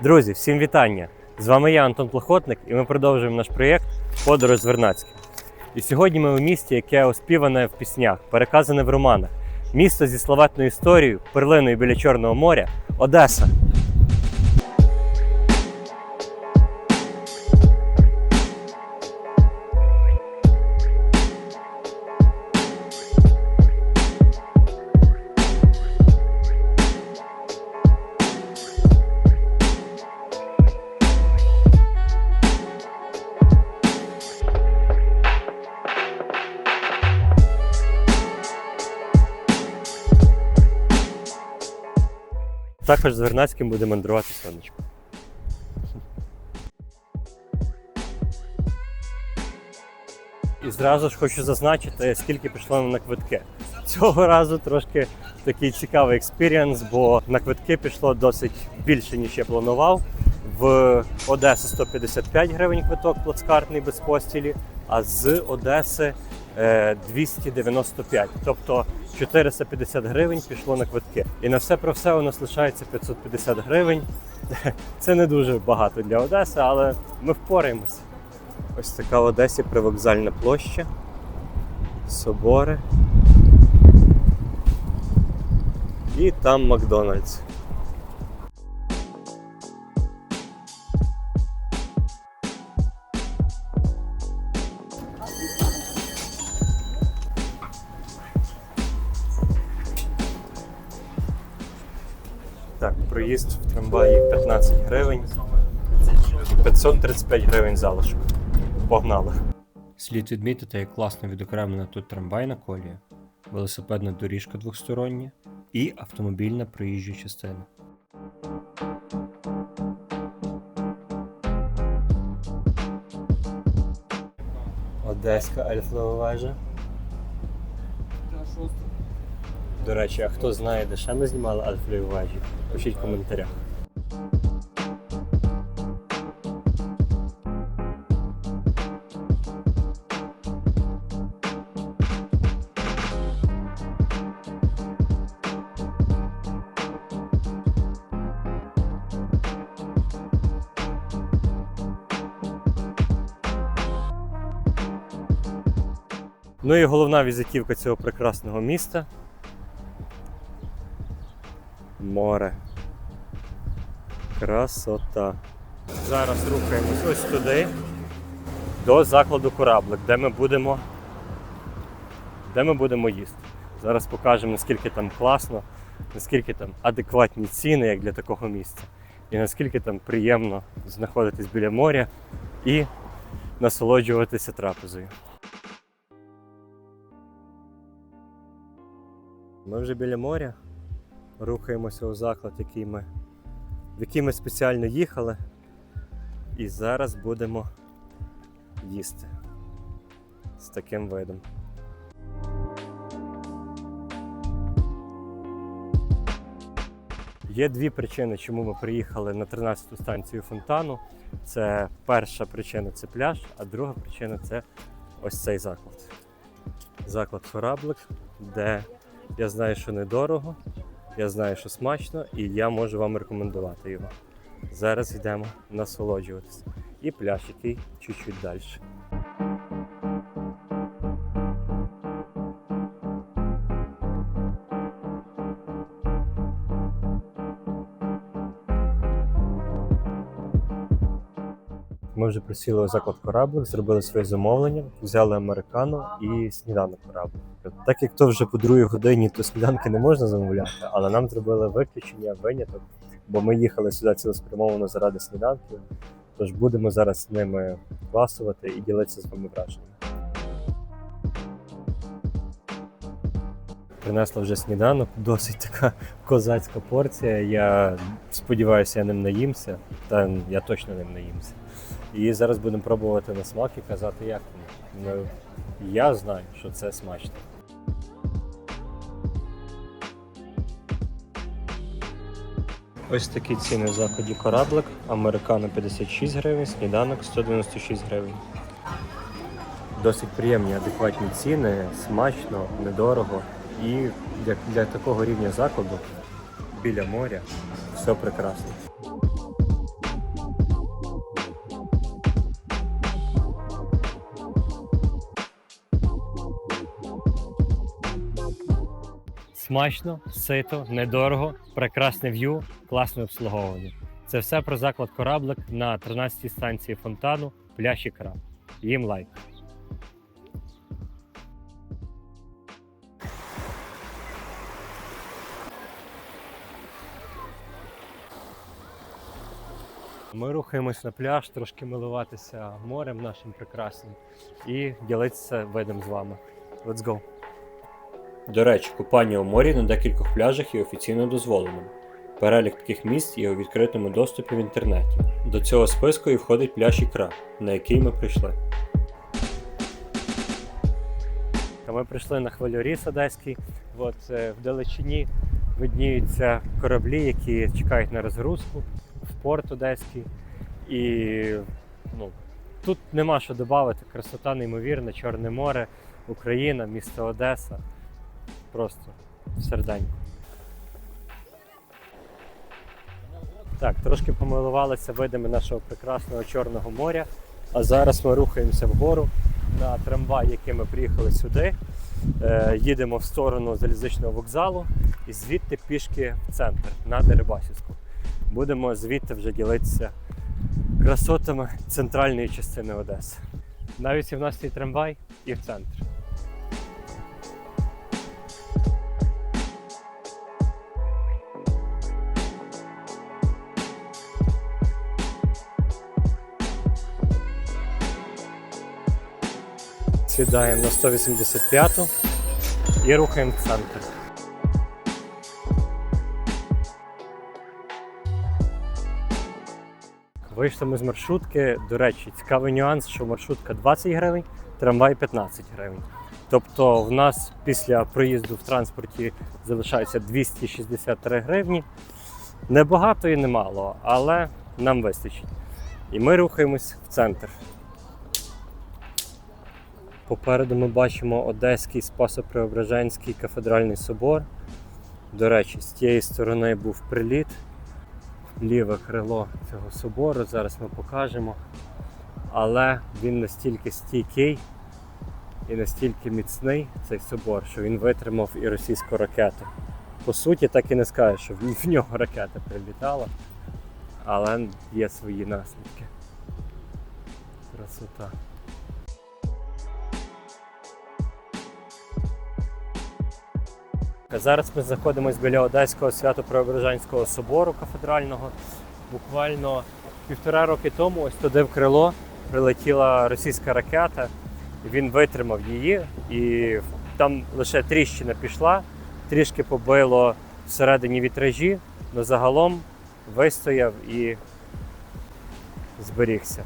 Друзі, всім вітання! З вами я, Антон Плохотник, і ми продовжуємо наш проєкт Подорож з Вернацьким. І сьогодні ми у місті, яке оспіване в піснях, переказане в романах. Місто зі славетною історією, перлиною біля Чорного моря Одеса. Також з Вернацьким буде мандрувати сонечко. І зразу ж хочу зазначити, скільки пішло на квитки. Цього разу трошки такий цікавий експірієнс, бо на квитки пішло досить більше, ніж я планував. В Одесу 155 гривень квиток плацкартний без постілі, а з Одеси 295. Тобто 450 гривень пішло на квитки. І на все про все у нас лишається 550 гривень. Це не дуже багато для Одеси, але ми впораємось. Ось така в Одесі привокзальна площа, собори. І там Макдональдс. Проїзд в трамваї 15 гривень. 535 гривень залишок. Погнали. Слід відмітити, як класно відокремлена тут трамвайна колія, велосипедна доріжка двостороння і автомобільна проїжджа частина. Одеська альфова вежа. До речі, а хто знає, де ще ми знімали альфові вежі? Пишіть в коментарях. Ну і головна візитівка цього прекрасного міста. Море. Красота. Зараз рухаємось ось туди, до закладу кораблик, де ми будемо. Де ми будемо їсти. Зараз покажемо, наскільки там класно, наскільки там адекватні ціни, як для такого місця. І наскільки там приємно знаходитись біля моря і насолоджуватися трапезою. Ми вже біля моря. Рухаємося у заклад, який ми, в який ми спеціально їхали. І зараз будемо їсти з таким видом. Є дві причини, чому ми приїхали на 13-ту станцію фонтану. Це перша причина це пляж, а друга причина це ось цей заклад. Заклад кораблик, де я знаю, що недорого, я знаю, що смачно, і я можу вам рекомендувати його. Зараз йдемо насолоджуватися. І пляж, який чуть-чуть далі. Ми вже присіли у заклад кораблик, зробили своє замовлення, взяли американо і сніданок кораблик. Так як то вже по другій годині, то сніданки не можна замовляти, але нам зробили виключення, виняток, бо ми їхали сюди цілеспрямовано заради сніданків. Тож будемо зараз з ними класувати і ділитися з вами враженнями. Принесла вже сніданок, досить така козацька порція. Я сподіваюся, я ним наїмся, та я точно ним наїмся. І зараз будемо пробувати на смак і казати, як. Ну, я знаю, що це смачно. Ось такі ціни в заході кораблик. Американо 56 гривень, сніданок 196 гривень. Досить приємні, адекватні ціни, смачно, недорого. І для, для такого рівня закладу біля моря все прекрасно. Смачно, сито, недорого, прекрасне в'ю, класне обслуговування. Це все про заклад кораблик на 13-й станції фонтану пляж Ікра. Їм лайк. Ми рухаємось на пляж, трошки милуватися морем нашим прекрасним і ділитися видом з вами. Let's go! До речі, купання у морі на декількох пляжах є офіційно дозволеним. Перелік таких місць є у відкритому доступі в інтернеті. До цього списку і входить пляж Ікра, на який ми прийшли. Ми прийшли на хвильоріс Одеський. От е, в далечині видніються кораблі, які чекають на розгрузку в порт Одеський. І ну, тут нема що додати. Красота неймовірна, Чорне море, Україна, місто Одеса. Просто серденько. Так, трошки помилувалися видами нашого прекрасного Чорного моря. А зараз ми рухаємося вгору на трамвай, яким ми приїхали сюди. Е, їдемо в сторону залізничного вокзалу і звідти пішки в центр на Дерибасівську. Будемо звідти вже ділитися красотами центральної частини Одеси. На 18-й трамвай і в центр. Сідаємо на 185 і рухаємо в центр. Вийшли ми з маршрутки. До речі, цікавий нюанс, що маршрутка 20 гривень, трамвай 15 гривень. Тобто в нас після проїзду в транспорті залишається 263 гривні. Небагато і немало, але нам вистачить. І ми рухаємось в центр. Попереду ми бачимо Одеський Спасо-Преображенський кафедральний собор. До речі, з тієї сторони був приліт. Ліве крило цього собору, зараз ми покажемо. Але він настільки стійкий і настільки міцний, цей собор, що він витримав і російську ракету. По суті, так і не скажеш, що в нього ракета прилітала, але є свої наслідки. Красота. Зараз ми знаходимося біля Одеського свято-преображенського собору кафедрального. Буквально півтора роки тому ось туди в крило прилетіла російська ракета. Він витримав її, і там лише тріщина пішла, трішки побило всередині вітражі, але загалом вистояв і зберігся.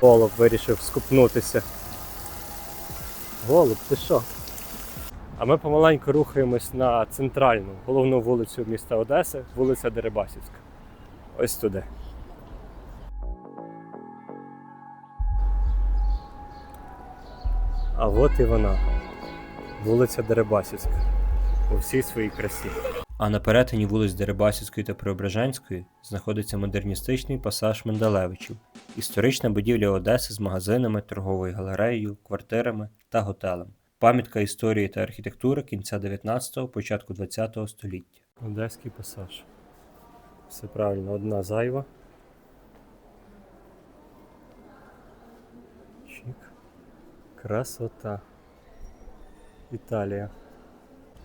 Голуб вирішив скупнутися. Голуб, ти що? А ми помаленьку рухаємось на центральну головну вулицю міста Одеси, вулиця Дерибасівська. Ось туди. А от і вона. Вулиця Дерибасівська. У всій своїй красі. А на перетині вулиць Дерибасівської та Преображенської знаходиться модерністичний пасаж Менделевичів, історична будівля Одеси з магазинами, торговою галереєю, квартирами та готелем. Пам'ятка історії та архітектури кінця 19-го, початку 20-го століття. Одеський пасаж. Все правильно, одна зайва. Чик. Красота. Італія.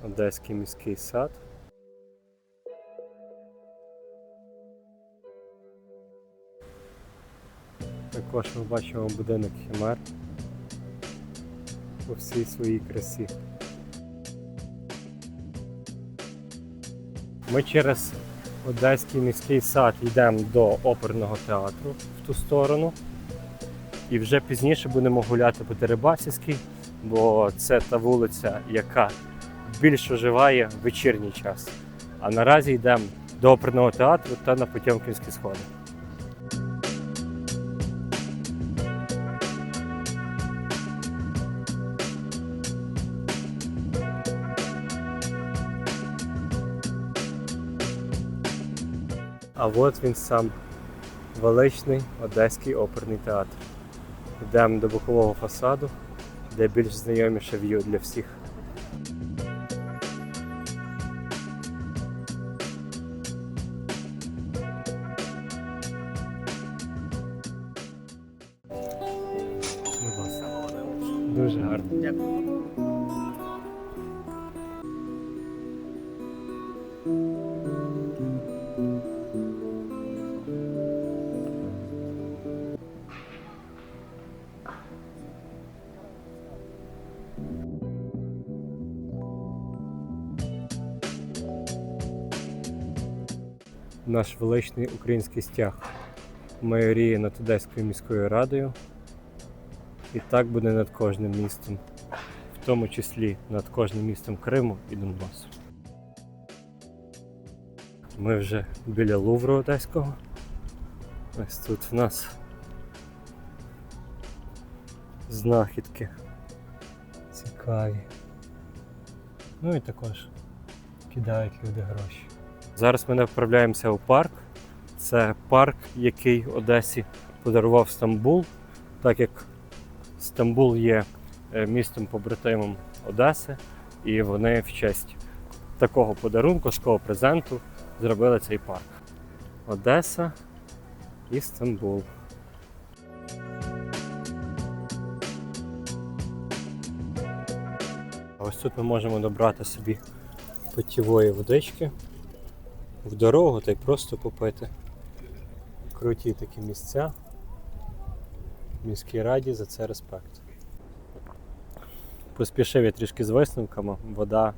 Одеський міський сад. Також ми бачимо будинок Хімер у всій своїй красі. Ми через Одеський міський сад йдемо до оперного театру в ту сторону. І вже пізніше будемо гуляти по Дерибасівській, бо це та вулиця, яка більш оживає в вечірній час. А наразі йдемо до оперного театру та на Потьомкінські сходи. А от він сам величний Одеський оперний театр. Йдемо до бокового фасаду де більш знайоміше в'ю для всіх. Наш величний український стяг майоріє над Одеською міською радою. І так буде над кожним містом, в тому числі над кожним містом Криму і Донбасу. Ми вже біля Лувру Одеського. Ось тут в нас знахідки цікаві. Ну і також кидають люди гроші. Зараз ми направляємося у парк. Це парк, який Одесі подарував Стамбул, так як Стамбул є е, містом побратимом Одеси, і вони в честь такого подарунку, такого презенту зробили цей парк. Одеса і Стамбул. Ось тут ми можемо добрати собі питьової водички в дорогу та й просто попити. Круті такі місця. Міській раді за це респект. Поспішив я трішки з висновками. Вода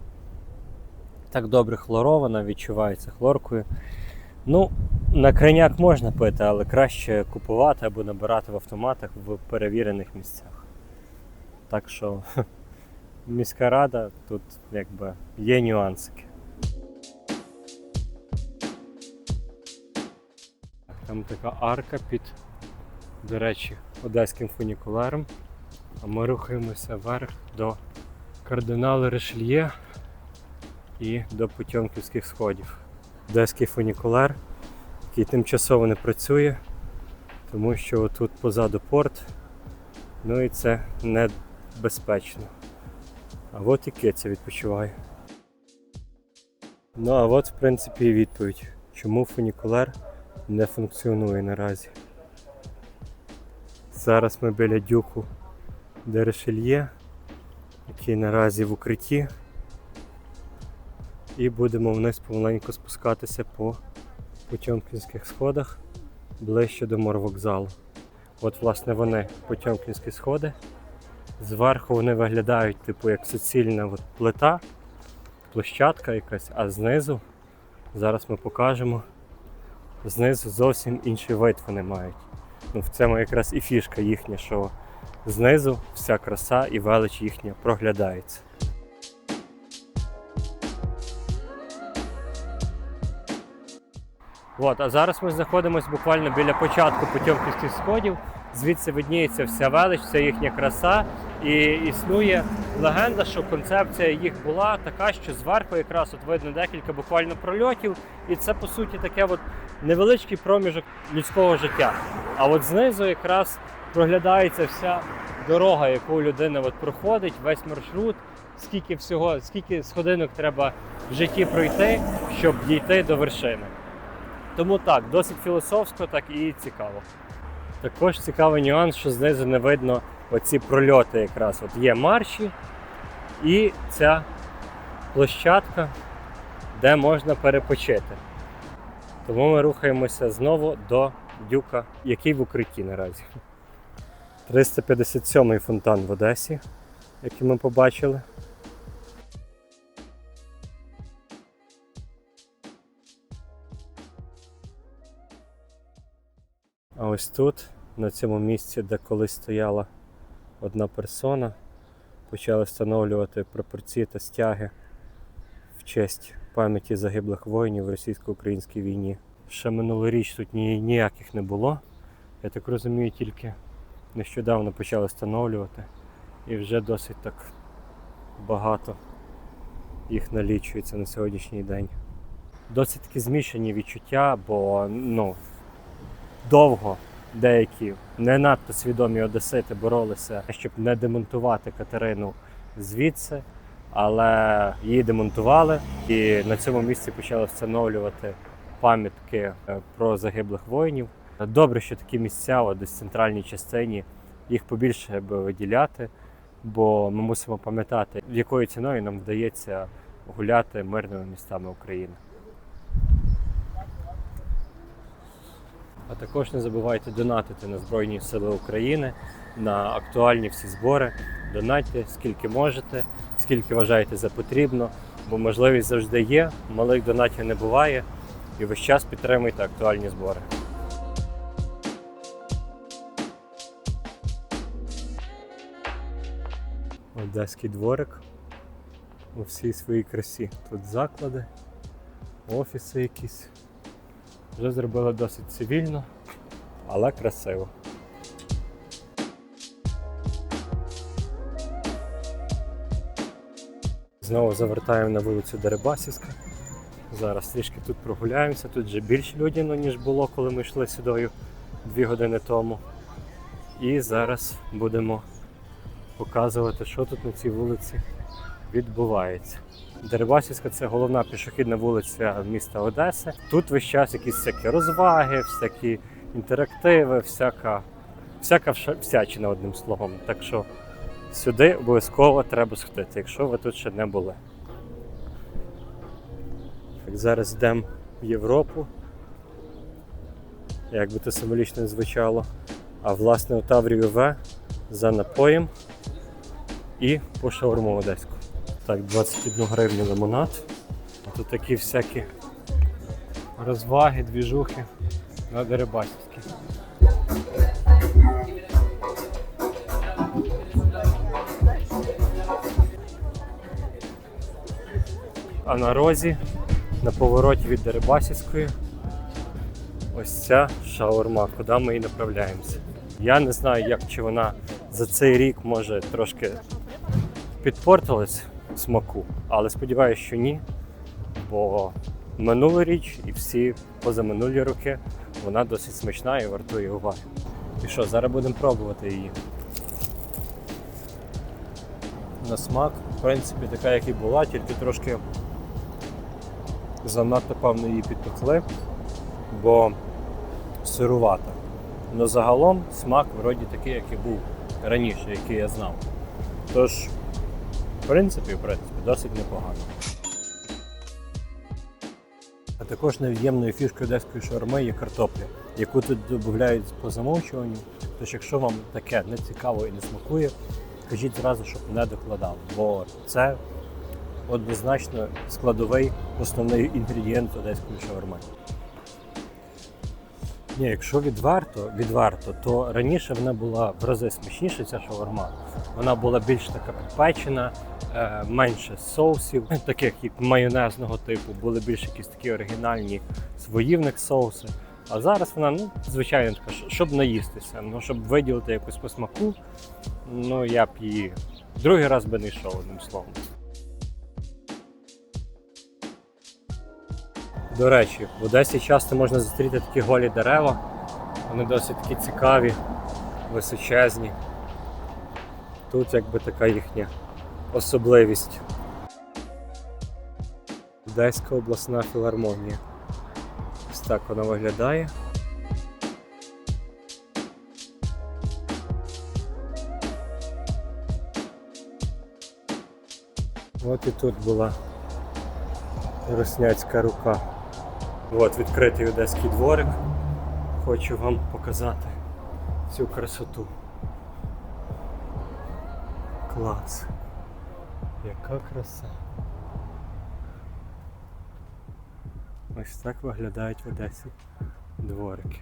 так добре хлорована, відчувається хлоркою. Ну, на крайняк можна пити, але краще купувати або набирати в автоматах в перевірених місцях. Так що міська рада тут якби є нюансики. Там така арка під, до речі, одеським фунікулером. А ми рухаємося вверх до кардиналу Ришельє і до Потьомківських сходів. Одеський фунікулер, який тимчасово не працює, тому що тут позаду порт, ну і це небезпечно. А от і киця відпочиває. Ну а от в принципі і відповідь, чому фунікулер не функціонує наразі. Зараз ми біля дюку Дерешельє, який наразі в укритті. І будемо вниз помаленьку спускатися по Потьомкінських сходах ближче до морвокзалу. От, власне, вони Потьомкінські сходи. Зверху вони виглядають, типу, як суцільна от плита, площадка якась, а знизу, зараз ми покажемо, знизу зовсім інший вид вони мають. Ну, в цьому якраз і фішка їхня, що знизу вся краса і велич їхня проглядається. От, а зараз ми знаходимося буквально біля початку Потьомківських сходів. Звідси видніється вся велич, вся їхня краса. І існує легенда, що концепція їх була така, що зверху якраз от видно декілька буквально прольотів, і це по суті таке от невеличкий проміжок людського життя. А от знизу якраз проглядається вся дорога, яку людина от проходить, весь маршрут, скільки всього, скільки сходинок треба в житті пройти, щоб дійти до вершини. Тому так, досить філософсько, так і цікаво. Також цікавий нюанс, що знизу не видно оці прольоти якраз. От є марші і ця площадка, де можна перепочити. Тому ми рухаємося знову до дюка, який в укритті наразі. 357-й фонтан в Одесі, який ми побачили. А ось тут, на цьому місці, де колись стояла одна персона, почали встановлювати пропорції та стяги в честь пам'яті загиблих воїнів в російсько-українській війні. Ще минулоріч тут ні- ніяких не було. Я так розумію, тільки нещодавно почали встановлювати і вже досить так багато їх налічується на сьогоднішній день. Досить таки змішані відчуття, бо ну, довго деякі не надто свідомі одесити боролися, щоб не демонтувати Катерину звідси, але її демонтували, і на цьому місці почали встановлювати пам'ятки е, про загиблих воїнів. Добре, що такі місця, от десь в центральній частині, їх побільше би виділяти, бо ми мусимо пам'ятати, якою ціною нам вдається гуляти мирними містами України. А також не забувайте донатити на Збройні Сили України на актуальні всі збори. Донатьте скільки можете, скільки вважаєте за потрібно, бо можливість завжди є, малих донатів не буває. І весь час підтримуйте актуальні збори. Одеський дворик у всій своїй красі. Тут заклади, офіси якісь. Вже зробили досить цивільно, але красиво. Знову завертаємо на вулицю Дерибасівська. Зараз трішки тут прогуляємося. Тут вже більш людяно, ніж було, коли ми йшли сюди дві години тому. І зараз будемо показувати, що тут на цій вулиці відбувається. Дерибасівська це головна пішохідна вулиця міста Одеси. Тут весь час якісь всякі розваги, всякі інтерактиви, всяка, всяка всячина одним словом. Так що сюди обов'язково треба сходити, якщо ви тут ще не були. Так, зараз йдемо в Європу. Як би це символічно не звучало. А власне у Таврію В за напоєм і по шаурму одеську. Так, 21 гривню лимонад. Тут такі всякі розваги, двіжухи на Дерибасівській. А на розі, на повороті від Дерибасівської, ось ця шаурма, куди ми і направляємося. Я не знаю, як чи вона за цей рік може трошки підпортилась смаку, але сподіваюся, що ні. Бо минулоріч і всі позаминулі роки вона досить смачна і вартує уваги. І що, зараз будемо пробувати її. На смак, в принципі, така, як і була, тільки трошки занадто певно її підпекли, бо сирувата. Но загалом смак вроді такий, і був раніше, який я знав. Тож, в принципі, в принципі, досить непогано. А також невід'ємною фішкою одеської шаурми є картопля, яку тут додають по замовчуванню. Тож, якщо вам таке не цікаво і не смакує, кажіть зразу, щоб не докладали, бо це однозначно складовий основний інгредієнт одеської шаурми. Ні, якщо відверто, відверто, то раніше вона була в рази смачніша, ця шаурма. Вона була більш така підпечена, е, менше соусів, таких як майонезного типу, були більш якісь такі оригінальні свої соуси. А зараз вона, ну, звичайно, така, щоб наїстися, ну, щоб виділити якусь по смаку, ну я б її другий раз би не йшов, одним словом. До речі, в Одесі часто можна зустріти такі голі дерева. Вони досить такі цікаві, височезні. Тут якби така їхня особливість. Одеська обласна філармонія. Ось так вона виглядає. От і тут була Росняцька рука. От відкритий одеський дворик. Хочу вам показати цю красоту. Клас. Яка краса. Ось так виглядають в Одесі дворики.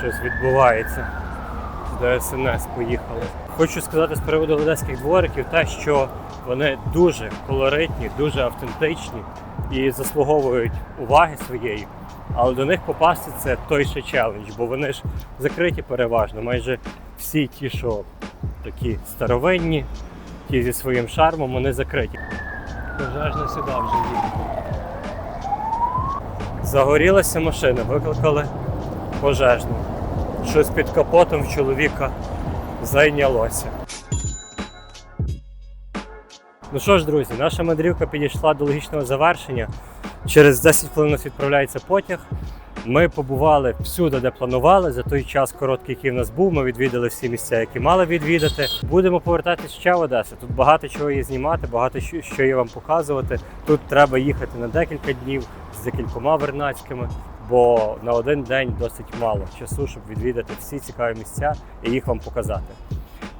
Щось відбувається. ДСНС поїхали. Хочу сказати з приводу одеських двориків те, що вони дуже колоритні, дуже автентичні і заслуговують уваги своєї. Але до них попасти це той ще челендж, бо вони ж закриті переважно. Майже всі ті, що такі старовинні, ті зі своїм шармом, вони закриті. Пожежна сюди вже їде. Загорілася машина, викликали пожежну. Щось під капотом в чоловіка зайнялося. Ну що ж, друзі, наша мандрівка підійшла до логічного завершення. Через 10 хвилин нас відправляється потяг. Ми побували всюди, де планували. За той час короткий, який в нас був, ми відвідали всі місця, які мали відвідати. Будемо повертатись ще в Одесу. Тут багато чого є знімати, багато що є вам показувати. Тут треба їхати на декілька днів з декількома вернацькими, бо на один день досить мало часу, щоб відвідати всі цікаві місця і їх вам показати.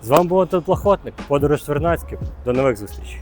З вами був Антон Плахотник, подорож з До нових зустрічей.